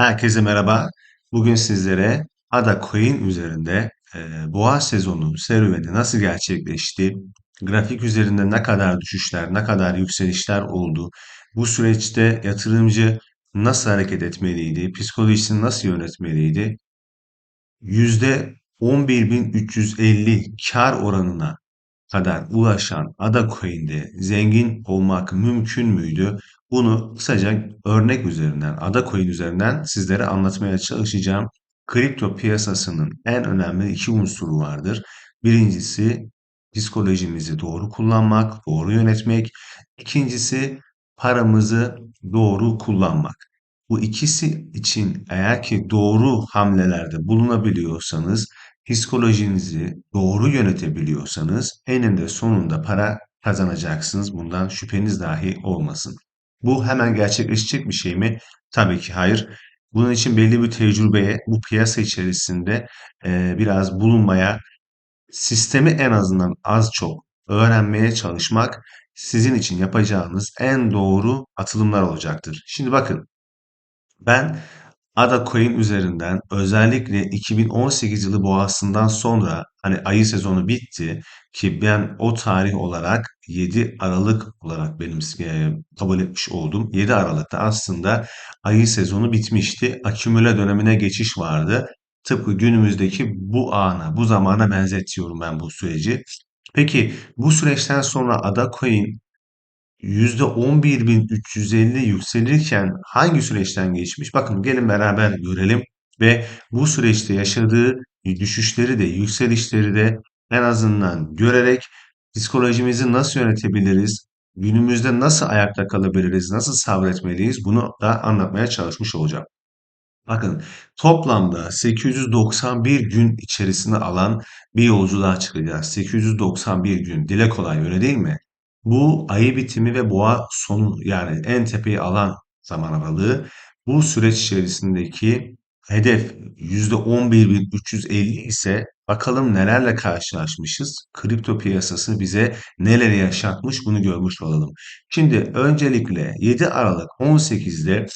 Herkese merhaba. Bugün sizlere Ada Coin üzerinde e, boğa sezonu serüveni nasıl gerçekleşti, grafik üzerinde ne kadar düşüşler, ne kadar yükselişler oldu, bu süreçte yatırımcı nasıl hareket etmeliydi, psikolojisini nasıl yönetmeliydi, %11.350 kar oranına kadar ulaşan Ada Coin'de zengin olmak mümkün müydü? Bunu kısaca örnek üzerinden, Ada Coin üzerinden sizlere anlatmaya çalışacağım. Kripto piyasasının en önemli iki unsuru vardır. Birincisi psikolojimizi doğru kullanmak, doğru yönetmek. İkincisi paramızı doğru kullanmak. Bu ikisi için eğer ki doğru hamlelerde bulunabiliyorsanız psikolojinizi doğru yönetebiliyorsanız eninde sonunda para kazanacaksınız. Bundan şüpheniz dahi olmasın. Bu hemen gerçekleşecek bir şey mi? Tabii ki hayır. Bunun için belli bir tecrübeye, bu piyasa içerisinde e, biraz bulunmaya, sistemi en azından az çok öğrenmeye çalışmak sizin için yapacağınız en doğru atılımlar olacaktır. Şimdi bakın, ben Ada Coin üzerinden özellikle 2018 yılı boğasından sonra hani ayı sezonu bitti ki ben o tarih olarak 7 Aralık olarak benim e, kabul etmiş oldum. 7 Aralık'ta aslında ayı sezonu bitmişti. Akümüle dönemine geçiş vardı. Tıpkı günümüzdeki bu ana, bu zamana benzetiyorum ben bu süreci. Peki bu süreçten sonra Ada Coin %11.350 yükselirken hangi süreçten geçmiş? Bakın gelin beraber görelim ve bu süreçte yaşadığı düşüşleri de yükselişleri de en azından görerek psikolojimizi nasıl yönetebiliriz? Günümüzde nasıl ayakta kalabiliriz? Nasıl sabretmeliyiz? Bunu da anlatmaya çalışmış olacağım. Bakın toplamda 891 gün içerisine alan bir yolculuğa çıkacağız. 891 gün dile kolay öyle değil mi? Bu ayı bitimi ve boğa sonu yani en tepeyi alan zaman aralığı bu süreç içerisindeki hedef %11.350 ise bakalım nelerle karşılaşmışız. Kripto piyasası bize neleri yaşatmış bunu görmüş olalım. Şimdi öncelikle 7 Aralık 18'de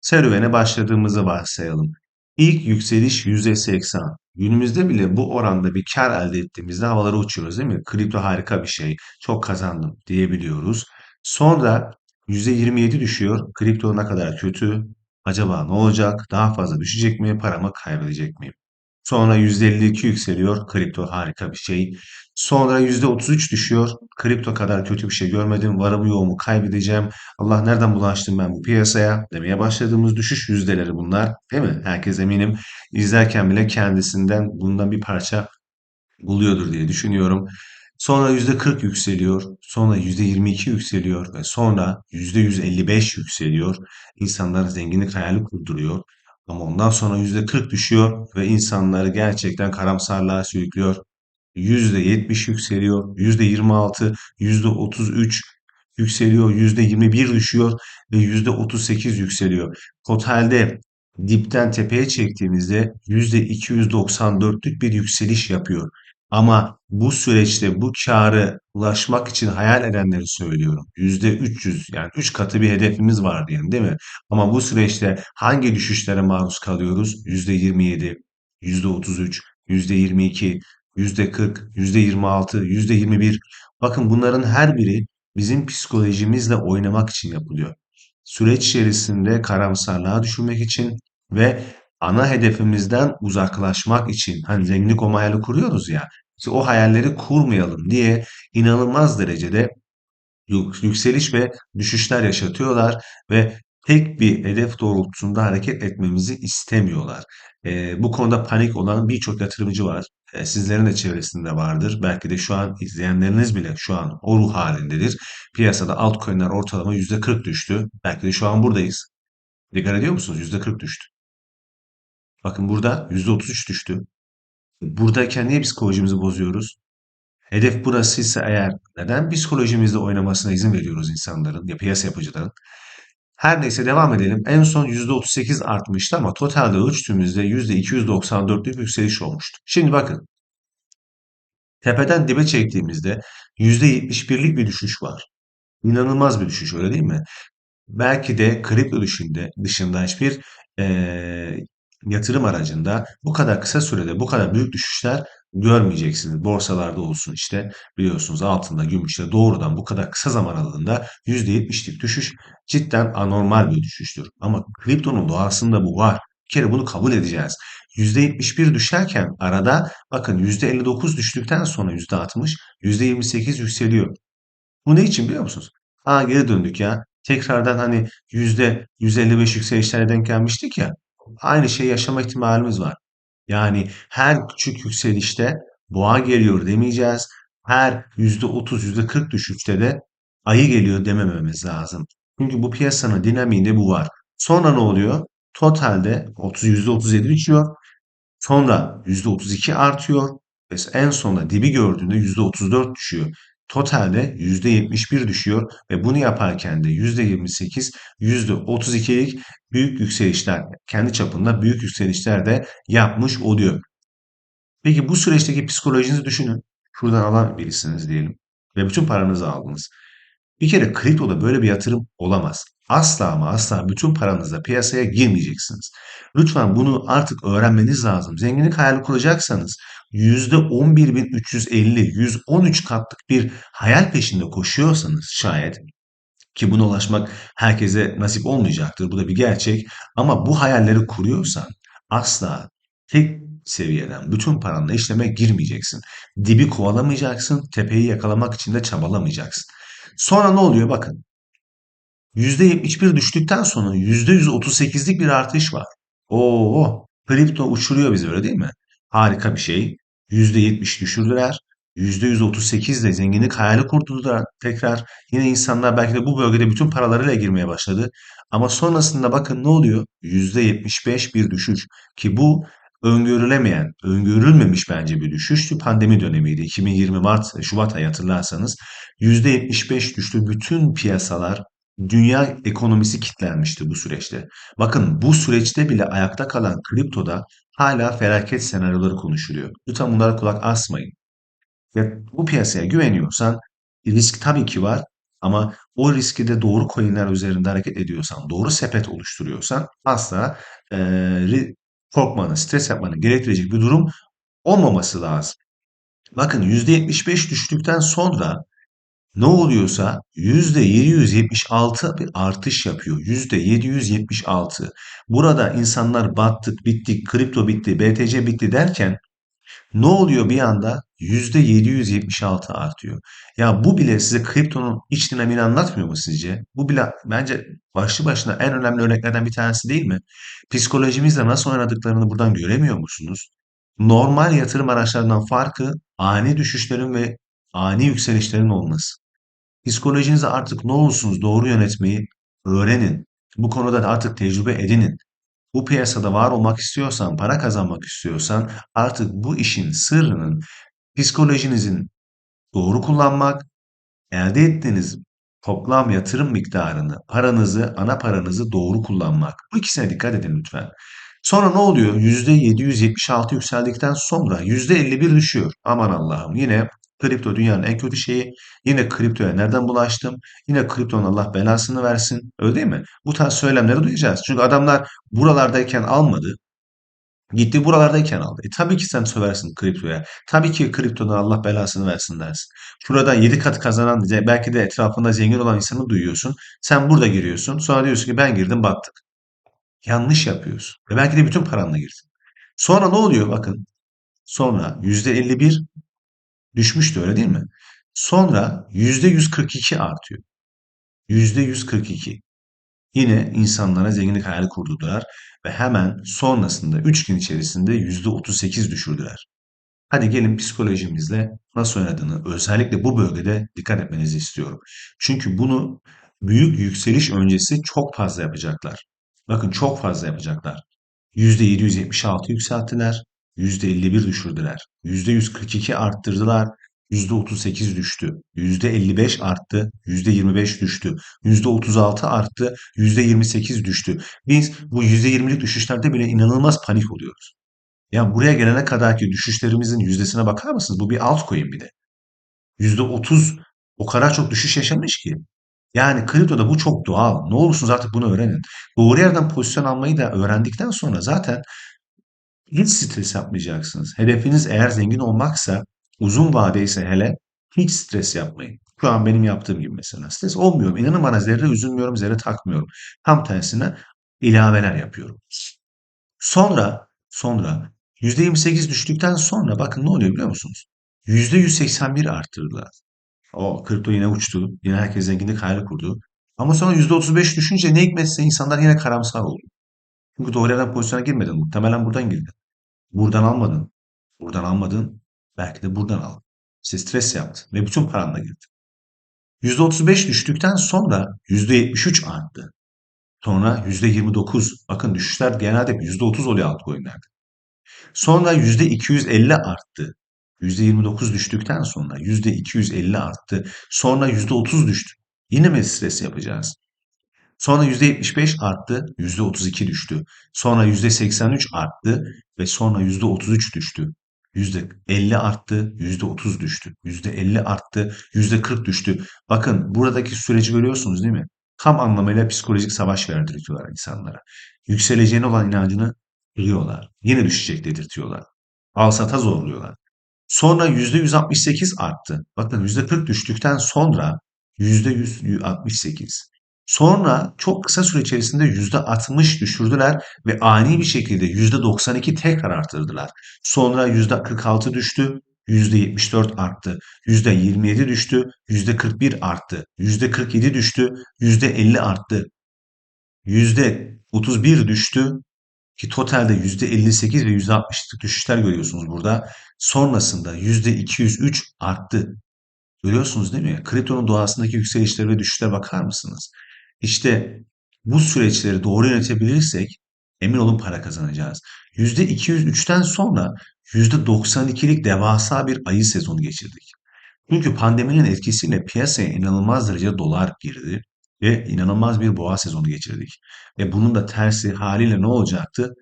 serüvene başladığımızı varsayalım. İlk yükseliş %80. Günümüzde bile bu oranda bir kar elde ettiğimizde havalara uçuyoruz değil mi? Kripto harika bir şey. Çok kazandım diyebiliyoruz. Sonra %27 düşüyor. Kripto ne kadar kötü? Acaba ne olacak? Daha fazla düşecek mi? Paramı kaybedecek miyim? Sonra %52 yükseliyor. Kripto harika bir şey. Sonra %33 düşüyor. Kripto kadar kötü bir şey görmedim. Varımı yoğumu kaybedeceğim. Allah nereden bulaştım ben bu piyasaya demeye başladığımız düşüş yüzdeleri bunlar. Değil mi? Herkes eminim izlerken bile kendisinden bundan bir parça buluyordur diye düşünüyorum. Sonra %40 yükseliyor, sonra %22 yükseliyor ve sonra %155 yükseliyor. İnsanlar zenginlik hayali kurduruyor. Ama ondan sonra %40 düşüyor ve insanları gerçekten karamsarlığa sürüklüyor. %70 yükseliyor, %26, %33 yükseliyor, %21 düşüyor ve %38 yükseliyor. Totalde dipten tepeye çektiğimizde %294'lük bir yükseliş yapıyor. Ama bu süreçte bu kârı ulaşmak için hayal edenleri söylüyorum. %300 yani 3 katı bir hedefimiz var diyelim değil mi? Ama bu süreçte hangi düşüşlere maruz kalıyoruz? %27, %33, %22, %40, %26, %21. Bakın bunların her biri bizim psikolojimizle oynamak için yapılıyor. Süreç içerisinde karamsarlığa düşürmek için ve ana hedefimizden uzaklaşmak için hani zenginlik o hayali kuruyoruz ya işte o hayalleri kurmayalım diye inanılmaz derecede yük- yükseliş ve düşüşler yaşatıyorlar ve tek bir hedef doğrultusunda hareket etmemizi istemiyorlar. Ee, bu konuda panik olan birçok yatırımcı var. Ee, sizlerin de çevresinde vardır. Belki de şu an izleyenleriniz bile şu an o ruh halindedir. Piyasada altcoin'ler ortalama %40 düştü. Belki de şu an buradayız. Dikkat ediyor musunuz? %40 düştü. Bakın burada %33 düştü. Buradayken niye psikolojimizi bozuyoruz? Hedef burasıysa eğer neden psikolojimizle oynamasına izin veriyoruz insanların ya piyasa yapıcıların? Her neyse devam edelim. En son %38 artmıştı ama totalde ölçtüğümüzde %294'lük yükseliş olmuştu. Şimdi bakın tepeden dibe çektiğimizde %71'lik bir düşüş var. İnanılmaz bir düşüş öyle değil mi? belki de kripto dışında, dışında hiçbir eee, yatırım aracında bu kadar kısa sürede bu kadar büyük düşüşler görmeyeceksiniz. Borsalarda olsun işte biliyorsunuz altında, gümüşte doğrudan bu kadar kısa zaman aralığında %70'lik düşüş cidden anormal bir düşüştür. Ama kriptonun doğasında bu var. Bir kere bunu kabul edeceğiz. %71 düşerken arada bakın %59 düştükten sonra %60, %28 yükseliyor. Bu ne için biliyor musunuz? Aa geri döndük ya. Tekrardan hani yüzde 155 yükselişlere denk gelmiştik ya. Aynı şeyi yaşama ihtimalimiz var. Yani her küçük yükselişte boğa geliyor demeyeceğiz. Her %30, %40 düşüşte de ayı geliyor demememiz lazım. Çünkü bu piyasanın dinamiğinde bu var. Sonra ne oluyor? Totalde 30, %37 düşüyor. Sonra %32 artıyor ve en sonunda dibi gördüğünde %34 düşüyor. Totalde %71 düşüyor ve bunu yaparken de %28, %32'lik büyük yükselişler, kendi çapında büyük yükselişler de yapmış oluyor. Peki bu süreçteki psikolojinizi düşünün. Şuradan alan birisiniz diyelim ve bütün paranızı aldınız. Bir kere kriptoda böyle bir yatırım olamaz. Asla ama asla bütün paranızla piyasaya girmeyeceksiniz. Lütfen bunu artık öğrenmeniz lazım. Zenginlik hayali kuracaksanız %11.350, 113 katlık bir hayal peşinde koşuyorsanız şayet ki buna ulaşmak herkese nasip olmayacaktır. Bu da bir gerçek. Ama bu hayalleri kuruyorsan asla tek seviyeden bütün paranla işleme girmeyeceksin. Dibi kovalamayacaksın, tepeyi yakalamak için de çabalamayacaksın. Sonra ne oluyor bakın. %71 düştükten sonra %138'lik bir artış var. Oo, kripto uçuruyor bizi öyle değil mi? Harika bir şey. %70 düşürdüler. %138 de zenginlik hayali kurdular tekrar. Yine insanlar belki de bu bölgede bütün paralarıyla girmeye başladı. Ama sonrasında bakın ne oluyor? %75 bir düşüş. Ki bu öngörülemeyen, öngörülmemiş bence bir düşüştü. Pandemi dönemiydi. 2020 Mart, Şubat ayı hatırlarsanız %75 düştü. Bütün piyasalar, dünya ekonomisi kilitlenmişti bu süreçte. Bakın bu süreçte bile ayakta kalan kriptoda hala felaket senaryoları konuşuluyor. Lütfen bunlara kulak asmayın. Ve bu piyasaya güveniyorsan risk tabii ki var ama o riski de doğru coinler üzerinde hareket ediyorsan, doğru sepet oluşturuyorsan asla e, korkmanı, stres yapmanı gerektirecek bir durum olmaması lazım. Bakın %75 düştükten sonra ne oluyorsa %776 bir artış yapıyor. %776. Burada insanlar battık, bittik, kripto bitti, BTC bitti derken ne oluyor bir anda? %776 artıyor. Ya bu bile size kriptonun iç dinamiğini anlatmıyor mu sizce? Bu bile bence başlı başına en önemli örneklerden bir tanesi değil mi? Psikolojimizle nasıl oynadıklarını buradan göremiyor musunuz? Normal yatırım araçlarından farkı ani düşüşlerin ve ani yükselişlerin olması. Psikolojinizi artık ne olursunuz doğru yönetmeyi öğrenin. Bu konuda da artık tecrübe edinin. Bu piyasada var olmak istiyorsan, para kazanmak istiyorsan artık bu işin sırrının psikolojinizin doğru kullanmak, elde ettiğiniz toplam yatırım miktarını, paranızı, ana paranızı doğru kullanmak. Bu ikisine dikkat edin lütfen. Sonra ne oluyor? %776 yükseldikten sonra %51 düşüyor. Aman Allah'ım yine kripto dünyanın en kötü şeyi. Yine kriptoya nereden bulaştım? Yine kriptonun Allah belasını versin. Öyle değil mi? Bu tarz söylemleri duyacağız. Çünkü adamlar buralardayken almadı. Gitti buralardayken aldı. E tabii ki sen söversin kriptoya. Tabii ki kriptodan Allah belasını versin dersin. Şurada 7 kat kazanan belki de etrafında zengin olan insanı duyuyorsun. Sen burada giriyorsun. Sonra diyorsun ki ben girdim battık. Yanlış yapıyorsun. Ve belki de bütün paranla girdin. Sonra ne oluyor bakın. Sonra %51 düşmüştü öyle değil mi? Sonra %142 artıyor. %142. Yine insanlara zenginlik hayali kurdular ve hemen sonrasında 3 gün içerisinde %38 düşürdüler. Hadi gelin psikolojimizle nasıl oynadığını özellikle bu bölgede dikkat etmenizi istiyorum. Çünkü bunu büyük yükseliş öncesi çok fazla yapacaklar. Bakın çok fazla yapacaklar. %776 yükselttiler, %51 düşürdüler, %142 arttırdılar, %38 düştü, %55 arttı, %25 düştü, %36 arttı, %28 düştü. Biz bu %20'lik düşüşlerde bile inanılmaz panik oluyoruz. Ya buraya gelene kadarki düşüşlerimizin yüzdesine bakar mısınız? Bu bir altcoin bir de. %30 o kadar çok düşüş yaşamış ki. Yani kriptoda bu çok doğal. Ne olursunuz artık bunu öğrenin. Doğru yerden pozisyon almayı da öğrendikten sonra zaten hiç stres yapmayacaksınız. Hedefiniz eğer zengin olmaksa, uzun vade ise hele hiç stres yapmayın. Şu an benim yaptığım gibi mesela. Stres olmuyorum. İnanın bana zerre üzülmüyorum, zerre takmıyorum. Tam tersine ilaveler yapıyorum. Sonra, sonra %28 düştükten sonra bakın ne oluyor biliyor musunuz? %181 arttırdılar. O kripto yine uçtu. Yine herkes zenginlik hayali kurdu. Ama sonra %35 düşünce ne hikmetse insanlar yine karamsar oldu. Çünkü doğru yerden pozisyona girmedin. Muhtemelen buradan girdin. Buradan almadın. Buradan almadın. Belki de buradan aldın. İşte stres yaptı ve bütün paranla girdi. %35 düştükten sonra %73 arttı. Sonra %29. Bakın düşüşler genelde %30 oluyor altcoin'lerde. Sonra %250 arttı. %29 düştükten sonra %250 arttı. Sonra %30 düştü. Yine mi stres yapacağız? Sonra %75 arttı, %32 düştü. Sonra %83 arttı ve sonra %33 düştü. %50 arttı, %30 düştü. %50 arttı, %40 düştü. Bakın buradaki süreci görüyorsunuz değil mi? Tam anlamıyla psikolojik savaş verdiriyorlar insanlara. Yükseleceğine olan inancını kırıyorlar. Yine düşecek dedirtiyorlar. Al sata zorluyorlar. Sonra %168 arttı. Bakın %40 düştükten sonra %168. Sonra çok kısa süre içerisinde %60 düşürdüler ve ani bir şekilde %92 tekrar arttırdılar. Sonra %46 düştü, %74 arttı, %27 düştü, %41 arttı, %47 düştü, %50 arttı, %31 düştü ki totalde %58 ve %60'lık düşüşler görüyorsunuz burada. Sonrasında %203 arttı. Görüyorsunuz değil mi? Kriptonun doğasındaki yükselişlere ve düşüşlere bakar mısınız? İşte bu süreçleri doğru yönetebilirsek emin olun para kazanacağız. %203'ten sonra %92'lik devasa bir ayı sezonu geçirdik. Çünkü pandeminin etkisiyle piyasaya inanılmaz derecede dolar girdi ve inanılmaz bir boğa sezonu geçirdik. Ve bunun da tersi haliyle ne olacaktı?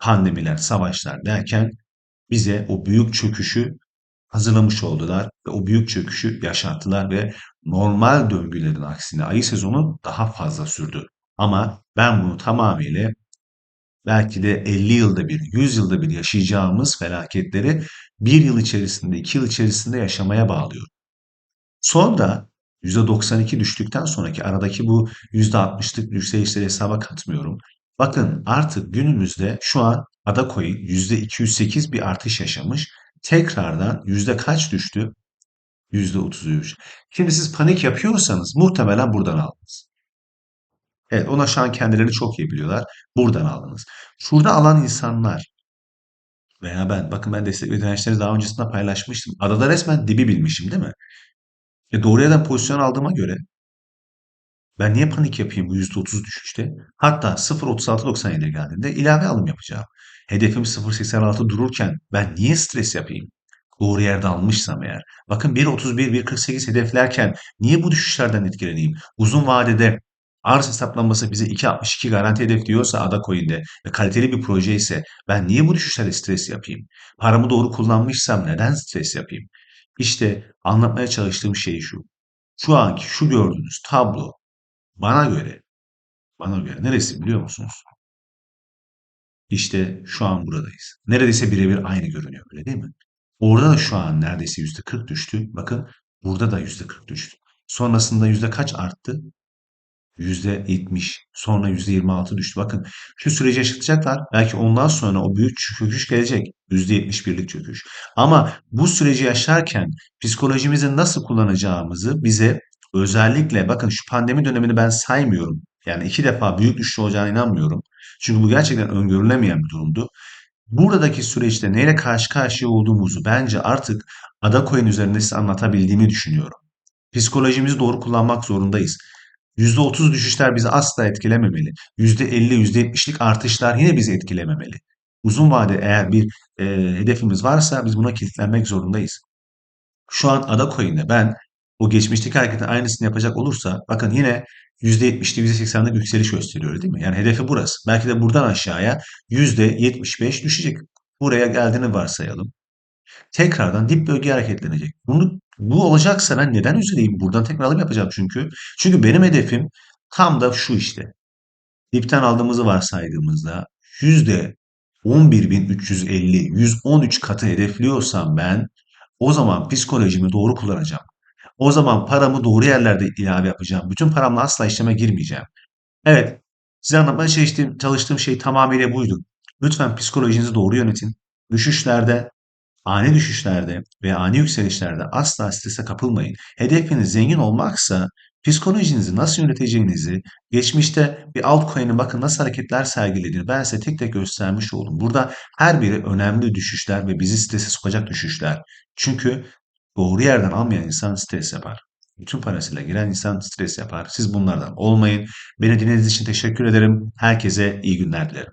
Pandemiler, savaşlar derken bize o büyük çöküşü hazırlamış oldular ve o büyük çöküşü yaşattılar ve normal döngülerin aksine ayı sezonu daha fazla sürdü. Ama ben bunu tamamıyla belki de 50 yılda bir, 100 yılda bir yaşayacağımız felaketleri bir yıl içerisinde, iki yıl içerisinde yaşamaya bağlıyorum. Sonra %92 düştükten sonraki aradaki bu %60'lık yükselişleri hesaba katmıyorum. Bakın artık günümüzde şu an Adacoin %208 bir artış yaşamış. Tekrardan yüzde kaç düştü? Yüzde 33. Şimdi siz panik yapıyorsanız muhtemelen buradan aldınız. Evet ona şu an kendilerini çok iyi biliyorlar. Buradan aldınız. Şurada alan insanlar veya ben, bakın ben destek ve dirençleri daha öncesinde paylaşmıştım. Adada resmen dibi bilmişim değil mi? E doğru yerden pozisyon aldığıma göre ben niye panik yapayım bu %30 düşüşte? Hatta 0.3697'ye geldiğinde ilave alım yapacağım. Hedefim 0.86 dururken ben niye stres yapayım? Doğru yerde almışsam eğer. Bakın 1.31, 1.48 hedeflerken niye bu düşüşlerden etkileneyim? Uzun vadede arz hesaplanması bize 2.62 garanti hedef diyorsa Adacoin'de ve kaliteli bir proje ise ben niye bu düşüşlerde stres yapayım? Paramı doğru kullanmışsam neden stres yapayım? İşte anlatmaya çalıştığım şey şu. Şu anki şu gördüğünüz tablo bana göre bana göre neresi biliyor musunuz? İşte şu an buradayız. Neredeyse birebir aynı görünüyor öyle değil mi? Orada da şu an neredeyse yüzde 40 düştü. Bakın burada da yüzde 40 düştü. Sonrasında yüzde kaç arttı? Yüzde 70. Sonra yüzde 26 düştü. Bakın şu süreci yaşatacaklar. Belki ondan sonra o büyük çöküş gelecek. Yüzde 71'lik çöküş. Ama bu süreci yaşarken psikolojimizi nasıl kullanacağımızı bize özellikle bakın şu pandemi dönemini ben saymıyorum. Yani iki defa büyük düşüş olacağına inanmıyorum. Çünkü bu gerçekten öngörülemeyen bir durumdu. Buradaki süreçte neyle karşı karşıya olduğumuzu bence artık Adacoin üzerinde size anlatabildiğimi düşünüyorum. Psikolojimizi doğru kullanmak zorundayız. %30 düşüşler bizi asla etkilememeli. %50, %70'lik artışlar yine bizi etkilememeli. Uzun vade eğer bir e, hedefimiz varsa biz buna kilitlenmek zorundayız. Şu an Adacoin'de ben o geçmişteki hareketin aynısını yapacak olursa bakın yine %70'li %80'lik yükseliş gösteriyor değil mi? Yani hedefi burası. Belki de buradan aşağıya %75 düşecek. Buraya geldiğini varsayalım. Tekrardan dip bölge hareketlenecek. Bunu Bu olacaksa ben neden üzüleyim? Buradan tekrar alım yapacağım çünkü. Çünkü benim hedefim tam da şu işte. Dipten aldığımızı varsaydığımızda yüzde 11.350, 113 katı hedefliyorsam ben o zaman psikolojimi doğru kullanacağım. O zaman paramı doğru yerlerde ilave yapacağım. Bütün paramla asla işleme girmeyeceğim. Evet, size anlatmaya çalıştığım, çalıştığım şey tamamıyla buydu. Lütfen psikolojinizi doğru yönetin. Düşüşlerde Ani düşüşlerde ve ani yükselişlerde asla strese kapılmayın. Hedefiniz zengin olmaksa psikolojinizi nasıl yöneteceğinizi, geçmişte bir altcoin'in bakın nasıl hareketler sergilediğini ben size tek tek göstermiş oldum. Burada her biri önemli düşüşler ve bizi strese sokacak düşüşler. Çünkü doğru yerden almayan insan stres yapar. Bütün parasıyla giren insan stres yapar. Siz bunlardan olmayın. Beni dinlediğiniz için teşekkür ederim. Herkese iyi günler dilerim.